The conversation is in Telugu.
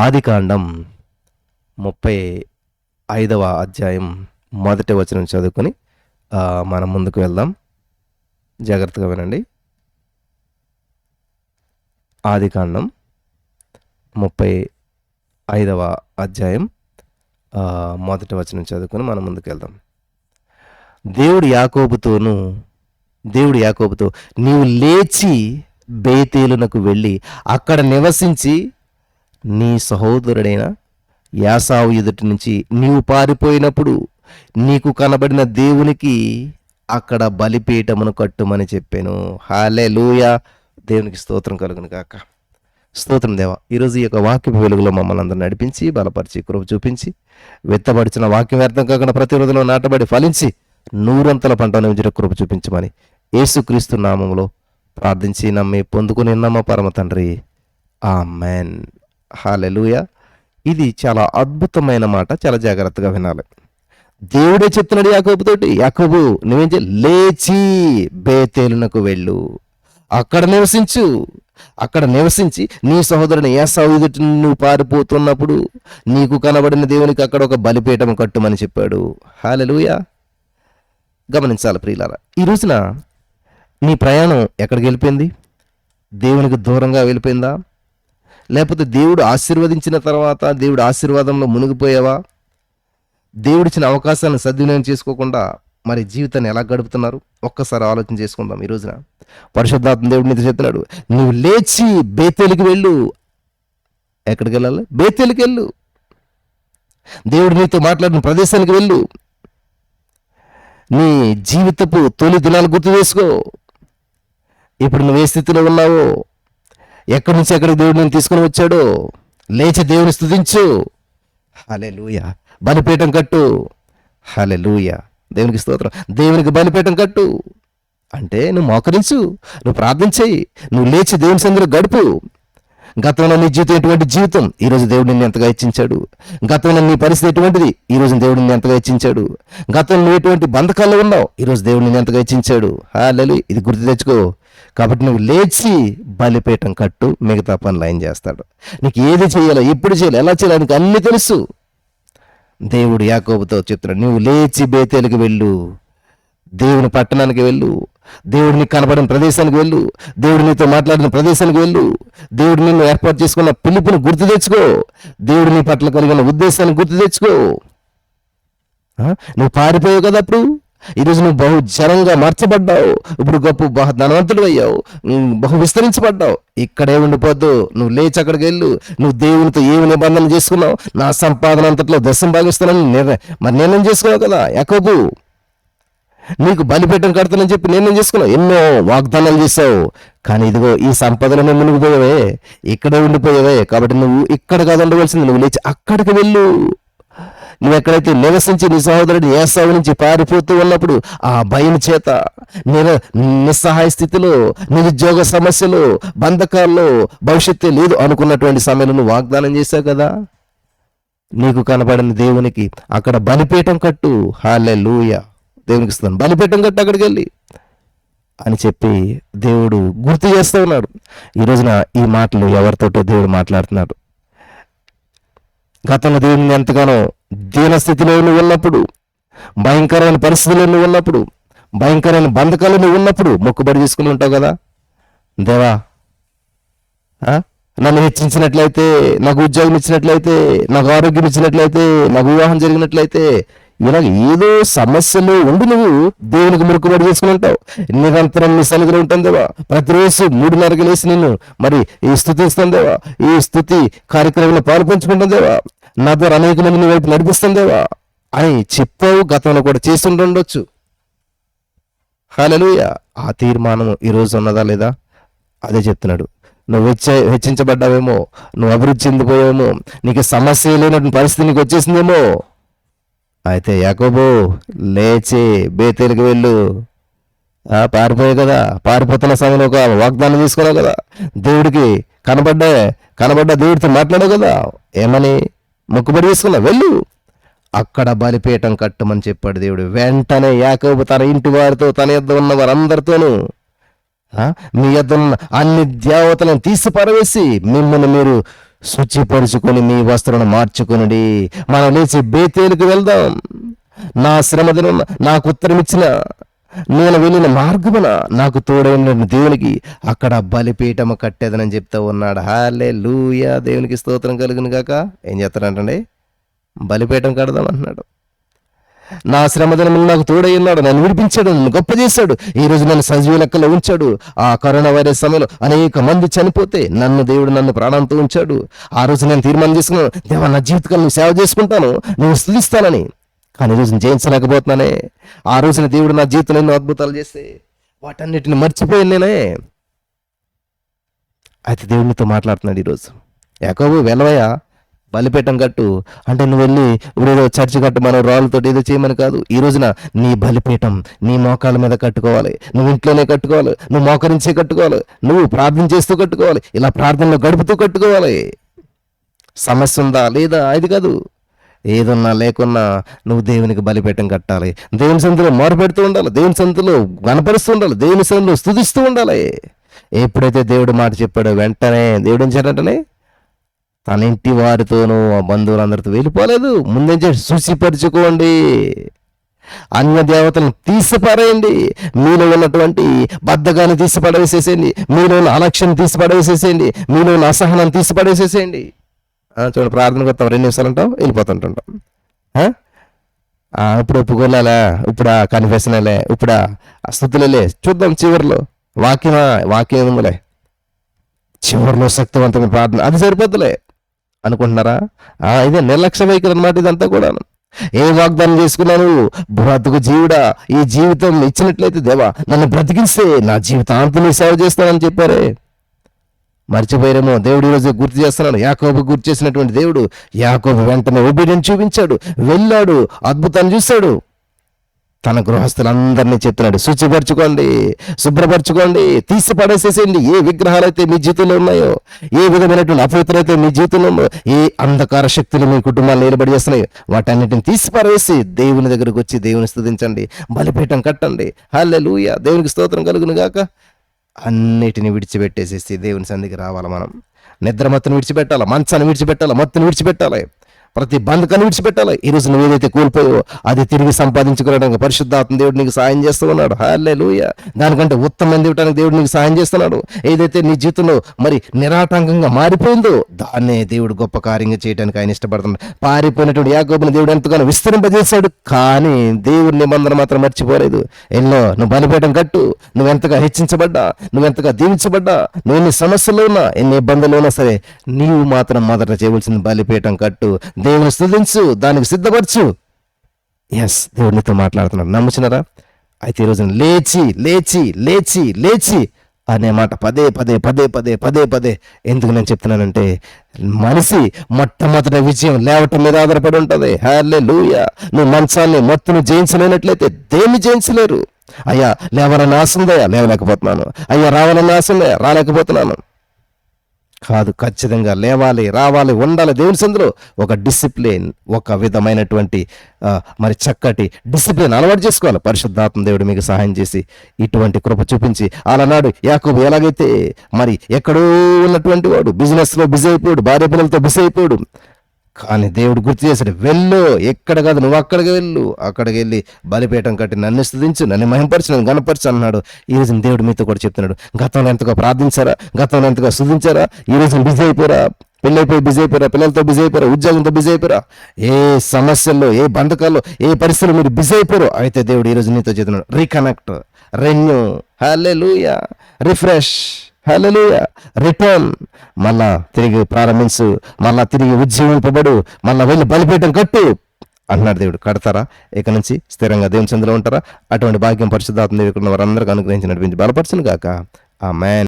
ఆదికాండం ముప్పై ఐదవ అధ్యాయం మొదటి వచనం చదువుకొని మనం ముందుకు వెళ్దాం. జాగ్రత్తగా వినండి. ఆదికాండం ముప్పై ఐదవ అధ్యాయం మొదటి వచనం చదువుకొని మనం ముందుకు వెళ్దాం. దేవుడు యాకోబుతోను దేవుడు యాకోబుతో నీవు లేచి బేతేలునకు వెళ్ళి అక్కడ నివసించి నీ సహోదరుడైన యాసావు ఎదుటి నుంచి నీవు పారిపోయినప్పుడు నీకు కనబడిన దేవునికి అక్కడ బలిపీఠమును కట్టుమని చెప్పాను. హాలే దేవునికి స్తోత్రం కలుగును కాక స్తోత్రం దేవ. ఈరోజు ఈ యొక్క వాక్య వెలుగులో మమ్మల్ని అందరూ నడిపించి బలపరిచి కృప చూపించి వెత్తబడిచిన వాక్యం వ్యర్థం కాకుండా ప్రతి రోజులో నాటబడి ఫలించి నూరంతల పంట నుంచి కృప చూపించమని యేసుక్రీస్తు నామములో ప్రార్థించి నమ్మి పొందుకుని నమ్మ పరమ తండ్రి? ఆ మ్యాన్ హాలెలుయ. ఇది చాలా అద్భుతమైన మాట చాలా జాగ్రత్తగా వినాలి. దేవుడే చెప్తున్నాడు యాకోబుతోటి యాకోబు నువ్వేం చేయాలి లేచి బేతేలునకు వెళ్ళు. అక్కడ నివసించు. అక్కడ నివసించి నీ సహోదరుని ఏసావు ఎదుటి నువ్వు పారిపోతున్నప్పుడు నీకు కనబడిన దేవునికి అక్కడ ఒక బలిపీఠం కట్టుమని చెప్పాడు. హాలెలుయ. గమనించాలి ప్రియులారా ఈ రోజున నీ ప్రయాణం ఎక్కడికి వెళ్ళిపోయింది? దేవునికి దూరంగా వెళ్ళిపోయిందా? లేకపోతే దేవుడు ఆశీర్వదించిన తర్వాత దేవుడు ఆశీర్వాదంలో మునిగిపోయావా? దేవుడిచ్చిన అవకాశాలను సద్వినియోగం చేసుకోకుండా మరి జీవితాన్ని ఎలా గడుపుతున్నారు? ఒక్కసారి ఆలోచన చేసుకుందాం ఈ రోజున. పరిశుద్ధాత్మ దేవుడు నీతో చెప్తున్నాడు నువ్వు లేచి బేతేలికి వెళ్ళు. ఎక్కడికి వెళ్ళాలి? బేతేలికి వెళ్ళు. దేవుడు నీతో మాట్లాడిన ప్రదేశానికి వెళ్ళు. నీ జీవితపు తొలి దినాలు గుర్తు చేసుకో. ఇప్పుడు నువ్వు ఏ స్థితిలో ఉన్నావో ఎక్కడి నుంచి ఎక్కడికి దేవుడు నేను తీసుకుని వచ్చాడో? లేచి దేవుని స్థుతించు. హలే బలిపీఠం కట్టు. హలే లూయ దేవునికి స్తోత్రం. దేవునికి బలిపీఠం కట్టు. అంటే నువ్వు మోకరించు. నువ్వు ప్రార్థన నువ్వు లేచి దేవుని సందులో గడుపు. గతంలో నీ జీవితం ఎటువంటి జీవితం? ఈరోజు రోజు దేవుడు నిన్ను ఎంతగా హెచ్చించాడు? గతంలో నీ పరిస్థితి ఎటువంటిది? ఈ రోజు దేవుడు నిన్ను ఎంతగా హెచ్చించాడు? గతంలో నువ్వు ఎటువంటి బంధకాల్లో ఉన్నావు? ఈ రోజు దేవుడు నిన్ను ఎంతగా హెచ్చించాడు? హాలలు ఇది గుర్తు తెచ్చుకో. కాబట్టి నువ్వు లేచి బలిపీఠం కట్టు మిగతా పనులు ఆయన చేస్తాడు. నీకు ఏది చేయాలో ఎప్పుడు చేయాలి ఎలా చేయాలో నీకు అన్నీ తెలుసు. దేవుడు యాకోబుతో చెప్తున్నాడు నువ్వు లేచి బేతేలకు వెళ్ళు దేవుని పట్టణానికి వెళ్ళు దేవుడు నీకు కనబడిన ప్రదేశానికి వెళ్ళు దేవుడు నీతో మాట్లాడిన ప్రదేశానికి వెళ్ళు దేవుడు నిన్ను ఏర్పాటు చేసుకున్న పిలుపుని గుర్తు తెచ్చుకో దేవుడు నీ పట్ల కలిగిన ఉద్దేశాన్ని గుర్తు తెచ్చుకో. నువ్వు పారిపోయావు కదా అప్పుడు? ఈరోజు నువ్వు బహు జనంగా మార్చబడ్డావు. ఇప్పుడు గొప్ప బహు ధనవంతుడు అయ్యావు. బహు విస్తరించబడ్డావు. ఇక్కడే ఉండిపోద్దు. నువ్వు లేచి అక్కడికి వెళ్ళు. నువ్వు దేవునితో ఏమి నిబంధన చేసుకున్నావు? నా సంపాదన అంతట్లో దశం భాగిస్తున్నాను నిర్ణయం మరి నిర్ణయం చేసుకున్నావు కదా యాకోబు. నీకు బలిపీఠం కడతానని చెప్పి నిర్ణయం చేసుకున్నావు. ఎన్నో వాగ్దానాలు చేసావు కానీ ఇదిగో ఈ సంపదలను మునిగిపోయావే. ఇక్కడే ఉండిపోయావే. కాబట్టి నువ్వు ఇక్కడ కాదు ఉండవలసింది. నువ్వు లేచి అక్కడికి వెళ్ళు. నువ్వు ఎక్కడైతే నివసించి నీ సహోదరుడు ఏసావు నుంచి పారిపోతూ ఉన్నప్పుడు ఆ భయం చేత నిర నిస్సహాయ స్థితిలో నిరుద్యోగ సమస్యలు బంధకాల్లో భవిష్యత్తు లేదు అనుకున్నటువంటి సమయంలో నువ్వు వాగ్దానం చేశావు కదా? నీకు కనబడిన దేవునికి అక్కడ బలిపీఠం కట్టు. హాలే లూయ దేవునికి ఇస్తాను బలిపీఠం కట్టు అక్కడికి వెళ్ళి అని చెప్పి దేవుడు గుర్తు చేస్తూ ఉన్నాడు. ఈ రోజున ఈ మాటలు ఎవరితోటో దేవుడు మాట్లాడుతున్నాడు. గతంలో దేవుడిని ఎంతగానో దీనస్థితిలో నువ్వు ఉన్నప్పుడు భయంకరమైన పరిస్థితుల్లో నువ్వు ఉన్నప్పుడు భయంకరమైన బంధకాలు నువ్వు ఉన్నప్పుడు మొక్కుబడి చేసుకుని ఉంటావు కదా? దేవా నన్ను హెచ్చించినట్లయితే నాకు ఉద్యోగం ఇచ్చినట్లయితే నాకు ఆరోగ్యం ఇచ్చినట్లయితే నాకు వివాహం జరిగినట్లయితే ఇలాగ ఏదో సమస్యలు ఉండి నువ్వు దేవునికి మురుకుబడి చేసుకుని ఉంటావు. నిరంతరం నీ సన్నిధిలో ఉంటుందేవా ప్రతిరోజు మూడున్నరకి లేసి నేను మరి ఈ స్థుతి ఇస్తాను దేవా. ఈ స్థుతి కార్యక్రమంలో పాల్పంచుకుంటుందేవా దేవా. నా ద్వారా అనేక మంది నీ వైపు నడిపిస్తుందేవా అని చెప్పావు గతంలో కూడా చేసి ఉండొచ్చు. ఆ తీర్మానం ఈ రోజు ఉన్నదా లేదా? అదే చెప్తున్నాడు. నువ్వు హెచ్చ హెచ్చించబడ్డావేమో. నువ్వు అభివృద్ధి చెందిపోయావేమో. నీకు సమస్య లేనటువంటి పరిస్థితి నీకు వచ్చేసిందేమో. అయితే యాకోబు లేచి బేతేలికి వెళ్ళు. ఆ, పారిపోయావు కదా. పారిపోతున్న సమయంలో ఒక వాగ్దానం తీసుకున్నావు కదా. దేవుడికి కనబడ్డా కనబడ్డ దేవుడితో మాట్లాడావు కదా. ఏమని? మొక్కుబడి తీసుకున్నావు వెళ్ళు. అక్కడ బలిపీఠం కట్టమని చెప్పాడు దేవుడు. వెంటనే యాకోబు తన ఇంటి వారితో తన యొద్ద ఉన్న వారందరితోనూ మీ యొద్ద ఉన్న అన్ని దేవతలను తీసి పరవేసి మిమ్మల్ని మీరు శుచిపరుచుకొని మీ వస్త్రను మార్చుకునుడి. మనం లేచి బేతేలుకు వెళ్దాం. నా శ్రమదినం నాకు ఉత్తరం ఇచ్చిన నేను వెళ్ళిన మార్గమున నాకు తోడైన దేవునికి అక్కడ బలిపీఠము కట్టేదనని చెప్తా ఉన్నాడు. హాలే లూయా దేవునికి స్తోత్రం కలుగును గాక ఏం చేస్తారంటండి బలిపీఠం కడదాం అంటున్నాడు. నా శ్రమదనములు నాకు తోడై ఉన్నాడు నన్ను విడిపించాడు నన్ను గొప్ప చేశాడు ఈ రోజు నన్ను సజీవ లెక్కలో ఉంచాడు. ఆ కరోనా వైరస్ సమయంలో అనేక మంది చనిపోతే నన్ను దేవుడు నన్ను ప్రాణంతో ఉంచాడు. ఆ రోజు నేను తీర్మానం చేసుకున్నాను దేవ నా జీవితకాలం నువ్వు సేవ చేసుకుంటాను నువ్వు స్థుతిస్తానని. కానీ ఈ రోజు జయించలేకపోతున్నానే. ఆ రోజున దేవుడు నా జీవితంలో ఎన్నో అద్భుతాలు చేస్తే వాటన్నిటిని మర్చిపోయాను నేనే. అయితే దేవునితో మాట్లాడుతున్నాడు ఈరోజు. యాకోబు వెళ్ళవయా బలిపీఠం కట్టు. అంటే నువ్వు వెళ్ళి ఇప్పుడు ఏదో చర్చి కట్టు మనం రాళ్ళతో ఏదో చేయమని కాదు. ఈ రోజున నీ బలిపీఠం నీ మోకాల మీద కట్టుకోవాలి. నువ్వు ఇంట్లోనే కట్టుకోవాలి. నువ్వు మోకరించే కట్టుకోవాలి. నువ్వు ప్రార్థన చేస్తూ కట్టుకోవాలి. ఇలా ప్రార్థనలో గడుపుతూ కట్టుకోవాలి. సమస్య ఉందా? లేదా? అది కాదు. ఏదన్నా లేకున్నా నువ్వు దేవునికి బలిపీఠం కట్టాలి. దేవుని సంతలో మొరపెడుతూ ఉండాలి. దేవుని సంతలో గణపరుస్తూ ఉండాలి. దేవుని సంతలో స్థుతిస్తూ ఉండాలి. ఎప్పుడైతే దేవుడు మాట చెప్పాడో వెంటనే దేవుడు ఏం చేయాలంటనే తన ఇంటి వారితోనూ ఆ బంధువులందరితో వెళ్ళిపోలేదు. ముందేం చేసి శుచిపరుచుకోండి. అన్య దేవతలను తీసిపారేయండి. మీలో ఉన్నటువంటి బద్ధగాన్ని తీసిపడవేసేసేయండి. మీలో ఉన్న అలక్ష్యం తీసిపడవేసేసేయండి. మీలో ఉన్న అసహనం తీసిపడవేసేసేయండి. చూడండి ప్రార్థన కొత్తాం రెండు నిమిషాలు అంటాం వెళ్ళిపోతుంటుంటాం ఇప్పుడు ఒప్పుకోలేలా ఇప్పుడా కనిపిస్తున్నాలే ఇప్పుడా స్థుతులలే చూద్దాం చివరిలో. వాక్యమా? వాక్యం ఏముందిలే? చివరిలో శక్తివంతమైన ప్రార్థన. అది సరిపోద్దులే. అనుకుంటున్నారా? ఆ, ఇదే నిర్లక్ష్య వైఖరి అనమాట ఇదంతా కూడా ఏ వాగ్దానం చేసుకున్నాను బ్రతుకు జీవుడా ఈ జీవితం ఇచ్చినట్లయితే దేవా నన్ను బ్రతికిస్తే నా జీవితాంతం సేవ చేస్తానని చెప్పారే. మర్చిపోయారేమో దేవుడు ఈరోజు గుర్తు చేస్తున్నాడు. యాకోబు గుర్తు చేసినటువంటి దేవుడు యాకోబు వెంటనే ఒబీడియన్ చూపించాడు వెళ్ళాడు అద్భుతాన్ని చూశాడు. తన గృహస్థులందరినీ చెప్తున్నాడు శుచిపరచుకోండి శుభ్రపరచుకోండి తీసి పడేసేసేయండి. ఏ విగ్రహాలు అయితే మీ జీవితంలో ఉన్నాయో ఏ విధమైనటువంటి అపవిత్రత మీ జీవితంలో ఉన్నాయో ఏ అంధకార శక్తులు మీ కుటుంబాలు నిలబడి చేస్తున్నాయో వాటన్నిటిని తీసి పడేసి దేవుని దగ్గరకు వచ్చి దేవుని స్థుతించండి. బలిపీఠం కట్టండి. హల్లే దేవునికి స్తోత్రం కలుగును గాక అన్నిటిని విడిచిపెట్టేసేసి దేవుని సంధికి రావాలి మనం. నిద్ర మత్తును విడిచిపెట్టాలి? మంచాన్ని విడిచిపెట్టాలి? మత్తును విడిచిపెట్టాలి? ప్రతి బంధకాన్ని విడిచిపెట్టాలి. ఈ రోజు నువ్వు ఏదైతే కోల్పోయో అది తిరిగి సంపాదించుకోవడానికి పరిశుద్ధాత్మ దేవుడు నీకు సాయం చేస్తూ ఉన్నాడు హాలే లూయ దానికంటే ఉత్తమం ఇవ్వడానికి దేవుడు నీకు సాయం చేస్తున్నాడు. ఏదైతే నీ జీవితంలో మరి నిరాటంకంగా మారిపోయిందో దాన్నే దేవుడు గొప్ప కార్యంగా చేయడానికి ఆయన ఇష్టపడుతున్నాడు. పారిపోయినటువంటి యాకోబుని దేవుడు ఎంతగానో విస్తరింపజేశాడు. కానీ దేవుడి నిబంధన మాత్రం మర్చిపోలేదు. ఎన్నో నువ్వు బలిపేయడం కట్టు. నువ్వు ఎంతగా హెచ్చించబడ్డా? నువ్వెంతగా దీవించబడ్డా? నువ్వు ఎన్ని సమస్యలు ఉన్నా ఎన్ని ఇబ్బందులు ఉన్నా సరే నీవు మాత్రం మొదట చేయవలసింది బలిపేయటం కట్టు. దేవుని స్థుతించు దానికి సిద్ధపరచు. ఎస్ దేవుడు నీతో మాట్లాడుతున్నాడు. నమ్ముచున్నారా అయితే ఈరోజు లేచి లేచి లేచి లేచి అనే మాట పదే పదే పదే పదే పదే పదే ఎందుకు నేను చెప్తున్నానంటే మనిషి మొట్టమొదటి విజయం లేవటం మీద ఆధారపడి ఉంటుంది. హ్యాలే లూయా నువ్వు మంచాన్ని మొత్తం జయించలేనట్లయితే దేన్ని జయించలేరు? అయ్యా లేవాలని ఆశ ఉందయ్యా లేవలేకపోతున్నాను. అయ్యా రావాలని ఆశ ఉందయ్యా రాలేకపోతున్నాను. కాదు ఖచ్చితంగా లేవాలి రావాలి ఉండాలి. దేవుని సందులో ఒక డిసిప్లిన్ ఒక విధమైనటువంటి మరి చక్కటి డిసిప్లిన్ అలవాటు చేసుకోవాలి. పరిశుద్ధాత్మ దేవుడు మీకు సహాయం చేసి ఇటువంటి కృప చూపించి అలానాడు యాకోబు ఎలాగైతే మరి ఎక్కడో ఉన్నటువంటి వాడు బిజినెస్లో బిజీ అయిపోయాడు భార్య పిల్లలతో బిజీ అయిపోయాడు కానీ దేవుడు గుర్తు చేశాడు వెళ్ళు ఎక్కడ కాదు నువ్వు అక్కడికి వెళ్ళు. అక్కడికి వెళ్ళి బలిపీఠం కట్టి నన్ను స్థుతించు నన్ను మహింపరచు నన్ను గణపరచు అన్నాడు. ఈ రోజు దేవుడు మీతో కూడా చెప్తున్నాడు గతంలో ఎంతగా ప్రార్థించారా? గతంలో ఎంతగా స్థుతించారా? ఈ రోజు బిజీ అయిపోయారా? పెళ్ళైపోయి బిజీ అయిపోయారా? పిల్లలతో బిజీ అయిపోయారా? ఉద్యోగంతో బిజీ అయిపోయారా? ఏ సమస్యల్లో ఏ బంధకాల్లో ఏ పరిస్థితుల్లో మీరు బిజీ అయిపోయారో అయితే దేవుడు ఈ రోజు నీతో చెప్తున్నాడు రీకనెక్ట్ రెన్యూ హలే లూయా రిఫ్రెష్. హలో రిటర్న్ మళ్ళా తిరిగి ప్రారంభించు. మళ్ళా తిరిగి ఉజ్జీవింపబడు. మళ్ళా వెళ్ళి బలిపీఠం కట్టు. అన్నాడు దేవుడు. కడతారా? ఇక నుంచి స్థిరంగా దేవుని సందులో ఉంటారా? అటువంటి భాగ్యం పరిశుద్ధాత్మ దేవుడు వారందరికీ అనుగ్రహించి నడిపించి బలపరచును గాక. ఆ మ్యాన్